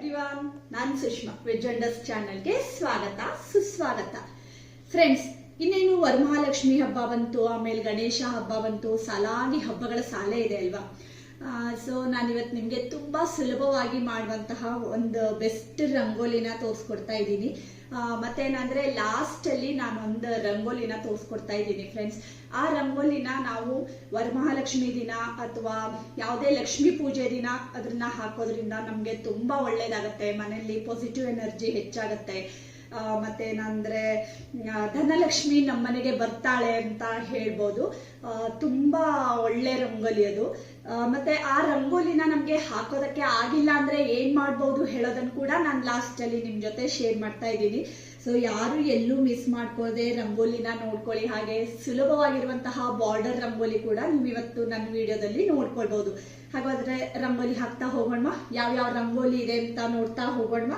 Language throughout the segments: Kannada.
ಎವ್ರಿವಾನ್ ನಾನು ಸುಷ್ಮಾ ವೆಜ್ ಅಂಡರ್ಸ್ ಚಾನಲ್ಗೆ ಸ್ವಾಗತ, ಸುಸ್ವಾಗತ. ಫ್ರೆಂಡ್ಸ್ ಇನ್ನೇನು ವರಮಹಾಲಕ್ಷ್ಮಿ ಹಬ್ಬ ಬಂತು, ಆಮೇಲೆ ಗಣೇಶ ಹಬ್ಬ ಬಂತು ಸಲಾಗಿ ಹಬ್ಬಗಳ ಸಾಲೆ ಇದೆ ಅಲ್ವಾ? ಸೊ ನಾನಿವತ್ತು ನಿಮಗೆ ತುಂಬ ಸುಲಭವಾಗಿ ಮಾಡುವಂತಹ ಒಂದು ಬೆಸ್ಟ್ ರಂಗೋಲಿನ ತೋರಿಸ್ಕೊಡ್ತಾ ಇದ್ದೀನಿ. ಅಲ್ಲಿ ನಾನು ಒಂದು ರಂಗೋಲಿನ ತೋರಿಸ್ಕೊಡ್ತಾ ಇದ್ದೀನಿ ಫ್ರೆಂಡ್ಸ್ ಆ ರಂಗೋಲಿನ ನಾವು ವರಮಹಾಲಕ್ಷ್ಮಿ ದಿನ ಅಥವಾ ಯಾವುದೇ ಲಕ್ಷ್ಮಿ ಪೂಜೆ ದಿನ ಅದನ್ನ ಹಾಕೋದ್ರಿಂದ ನಮಗೆ ತುಂಬಾ ಒಳ್ಳೇದಾಗತ್ತೆ. ಮನೆಯಲ್ಲಿ ಪಾಸಿಟಿವ್ ಎನರ್ಜಿ ಹೆಚ್ಚಾಗತ್ತೆ. ಮತ್ತೇನಂದ್ರೆ ಧನಲಕ್ಷ್ಮಿ ನಮ್ಮನೆಗೆ ಬರ್ತಾಳೆ ಅಂತ ಹೇಳ್ಬೋದು. ತುಂಬಾ ಒಳ್ಳೆ ರಂಗೋಲಿ ಅದು. ಮತ್ತೆ ಆ ರಂಗೋಲಿನ ನಮ್ಗೆ ಹಾಕೋದಕ್ಕೆ ಆಗಿಲ್ಲ ಅಂದ್ರೆ ಏನ್ ಮಾಡ್ಬೋದು ಹೇಳೋದನ್ನ ಕೂಡ ನಾನು ಲಾಸ್ಟ್ ಅಲ್ಲಿ ನಿಮ್ ಜೊತೆ ಶೇರ್ ಮಾಡ್ತಾ ಇದ್ದೀನಿ. ಸೊ ಯಾರು ಎಲ್ಲೂ ಮಿಸ್ ಮಾಡ್ಕೋದೆ ರಂಗೋಲಿನ ನೋಡ್ಕೊಳ್ಳಿ, ಹಾಗೆ ಸುಲಭವಾಗಿರುವಂತಹ ಬಾರ್ಡರ್ ರಂಗೋಲಿ ಕೂಡ ನೀವು ಇವತ್ತು ನನ್ನ ವಿಡಿಯೋದಲ್ಲಿ ನೋಡ್ಕೊಳ್ಬಹುದು ಹಾಗಾದ್ರೆ ರಂಗೋಲಿ ಹಾಕ್ತಾ ಹೋಗೋಣ ಯಾವ್ಯಾವ ಯಾವ ರಂಗೋಲಿ ಇದೆ ಅಂತ ನೋಡ್ತಾ ಹೋಗೋಣ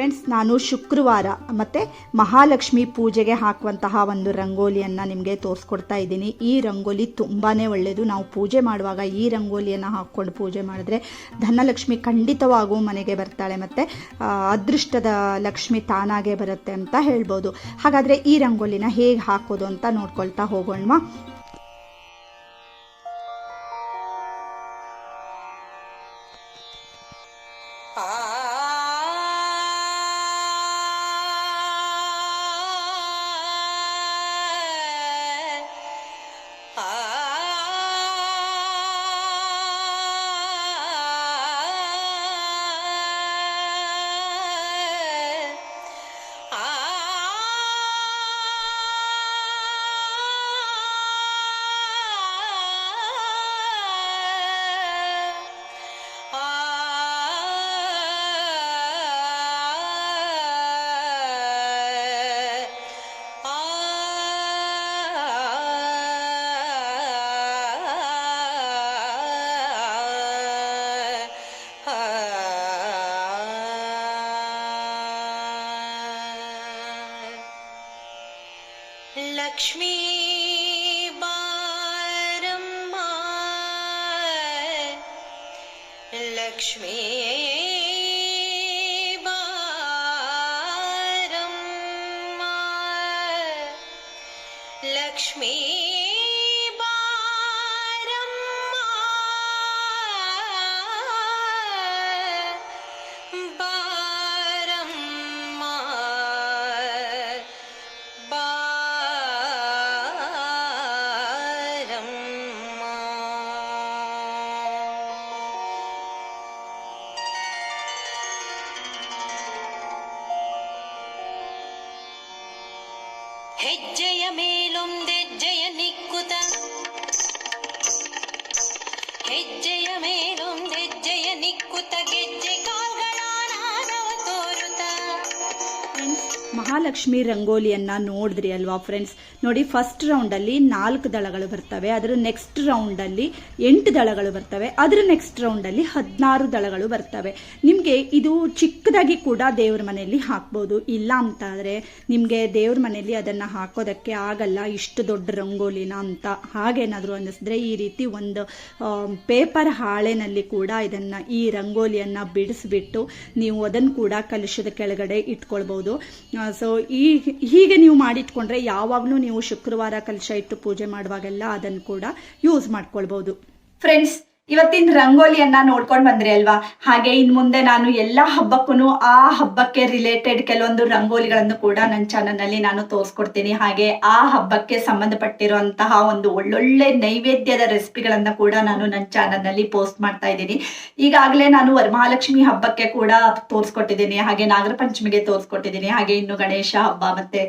ಫ್ರೆಂಡ್ಸ್, ನಾನು ಶುಕ್ರವಾರ ಮತ್ತೆ ಮಹಾಲಕ್ಷ್ಮಿ ಪೂಜೆಗೆ ಹಾಕುವಂತಹ ಒಂದು ರಂಗೋಲಿಯನ್ನು ನಿಮಗೆ ತೋರಿಸ್ಕೊಡ್ತಾ ಇದ್ದೀನಿ. ಈ ರಂಗೋಲಿ ತುಂಬಾ ಒಳ್ಳೆಯದು ನಾವು ಪೂಜೆ ಮಾಡುವಾಗ ಈ ರಂಗೋಲಿಯನ್ನು ಹಾಕ್ಕೊಂಡು ಪೂಜೆ ಮಾಡಿದ್ರೆ ಧನಲಕ್ಷ್ಮಿ ಖಂಡಿತವಾಗೂ ಮನೆಗೆ ಬರ್ತಾಳೆ ಮತ್ತು ಅದೃಷ್ಟದ ಲಕ್ಷ್ಮಿ ತಾನಾಗೆ ಬರುತ್ತೆ ಅಂತ ಹೇಳ್ಬೋದು. ಹಾಗಾದರೆ ಈ ರಂಗೋಲಿನ ಹೇಗೆ ಹಾಕೋದು ಅಂತ ನೋಡ್ಕೊಳ್ತಾ ಹೋಗೋಣವಾ? ಲಕ್ಷ್ಮೀ ಮಹಾಲಕ್ಷ್ಮಿ ರಂಗೋಲಿಯನ್ನ ನೋಡಿದ್ರಿ ಅಲ್ವಾ ಫ್ರೆಂಡ್ಸ್ ನೋಡಿ ಫಸ್ಟ್ ರೌಂಡಲ್ಲಿ ನಾಲ್ಕು ದಳಗಳು ಬರ್ತವೆ. ಅದರ ನೆಕ್ಸ್ಟ್ ರೌಂಡಲ್ಲಿ ಎಂಟು ದಳಗಳು ಬರ್ತವೆ. ಅದರ ನೆಕ್ಸ್ಟ್ ರೌಂಡಲ್ಲಿ ಹದಿನಾರು ದಳಗಳು ಬರ್ತವೆ. ನಿಮಗೆ ಇದು ಚಿಕ್ಕದಾಗಿ ಕೂಡ ದೇವ್ರ ಮನೆಯಲ್ಲಿ ಹಾಕ್ಬೋದು. ಇಲ್ಲ ಅಂತ ಆದರೆ ನಿಮಗೆ ದೇವ್ರ ಮನೆಯಲ್ಲಿ ಅದನ್ನು ಹಾಕೋದಕ್ಕೆ ಆಗಲ್ಲ, ಇಷ್ಟು ದೊಡ್ಡ ರಂಗೋಲಿನ ಅಂತ. ಹಾಗೇನಾದರೂ ಅನ್ನಿಸಿದ್ರೆ ಈ ರೀತಿ ಒಂದು ಪೇಪರ್ ಹಾಳೆನಲ್ಲಿ ಕೂಡ ಇದನ್ನು ಈ ರಂಗೋಲಿಯನ್ನು ಬಿಡಿಸ್ಬಿಟ್ಟು ನೀವು ಅದನ್ನು ಕೂಡ ಕಲಶದ ಕೆಳಗಡೆ ಇಟ್ಕೊಳ್ಬೋದು. ಸೊ ಹೀಗೆ ನೀವು ಮಾಡಿಟ್ಕೊಂಡ್ರೆ ಯಾವಾಗ್ಲೂ ನೀವು ಶುಕ್ರವಾರ ಕಲಶ ಇಟ್ಟು ಪೂಜೆ ಮಾಡುವಾಗೆಲ್ಲ ಅದನ್ನು ಕೂಡ ಯೂಸ್ ಮಾಡ್ಕೊಳ್ಬೋದು. ಫ್ರೆಂಡ್ಸ್ ಇವತ್ತಿನ ರಂಗೋಲಿಯನ್ನ ನೋಡ್ಕೊಂಡು ಬಂದ್ರಿ ಅಲ್ವಾ? ಹಾಗೆ ಇನ್ ಮುಂದೆ ನಾನು ಎಲ್ಲ ಹಬ್ಬಕ್ಕೂ ಆ ಹಬ್ಬಕ್ಕೆ ರಿಲೇಟೆಡ್ ಕೆಲವೊಂದು ರಂಗೋಲಿಗಳನ್ನು ಕೂಡ ನನ್ನ ಚಾನಲ್ನಲ್ಲಿ ನಾನು ತೋರಿಸ್ಕೊಡ್ತೀನಿ. ಹಾಗೆ ಆ ಹಬ್ಬಕ್ಕೆ ಸಂಬಂಧಪಟ್ಟಿರುವಂತಹ ಒಂದು ಒಳ್ಳೊಳ್ಳೆ ನೈವೇದ್ಯದ ರೆಸಿಪಿಗಳನ್ನ ಕೂಡ ನಾನು ನನ್ನ ಚಾನಲ್ನಲ್ಲಿ ಪೋಸ್ಟ್ ಮಾಡ್ತಾ ಇದ್ದೀನಿ. ಈಗಾಗಲೇ ನಾನು ವರಮಹಾಲಕ್ಷ್ಮಿ ಹಬ್ಬಕ್ಕೆ ಕೂಡ ತೋರಿಸ್ಕೊಟ್ಟಿದ್ದೀನಿ. ಹಾಗೆ ನಾಗರ ಪಂಚಮಿಗೆ ತೋರಿಸ್ಕೊಟ್ಟಿದ್ದೀನಿ. ಹಾಗೆ ಇನ್ನು ಗಣೇಶ ಹಬ್ಬ ಮತ್ತೆ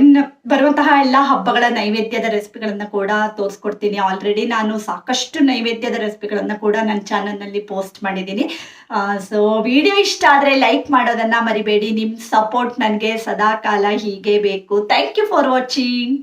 ಇನ್ನು ಬರುವಂತಹ ಎಲ್ಲ ಹಬ್ಬಗಳ ನೈವೇದ್ಯದ ರೆಸಿಪಿಗಳನ್ನ ಕೂಡ ತೋರಿಸ್ಕೊಡ್ತೀನಿ. ಆಲ್ರೆಡಿ ನಾನು ಸಾಕಷ್ಟು ನೈವೇದ್ಯದ ರೆಸಿಪಿಗಳನ್ನ ಕೂಡ ನನ್ನ ಚಾನಲ್ನಲ್ಲಿ ಪೋಸ್ಟ್ ಮಾಡಿದ್ದೀನಿ. ಸೊ ವಿಡಿಯೋ ಇಷ್ಟ ಆದರೆ ಲೈಕ್ ಮಾಡೋದನ್ನ ಮರಿಬೇಡಿ. ನಿಮ್ಮ ಸಪೋರ್ಟ್ ನನಗೆ ಸದಾಕಾಲ ಹೀಗೆ ಬೇಕು. Thank you for watching.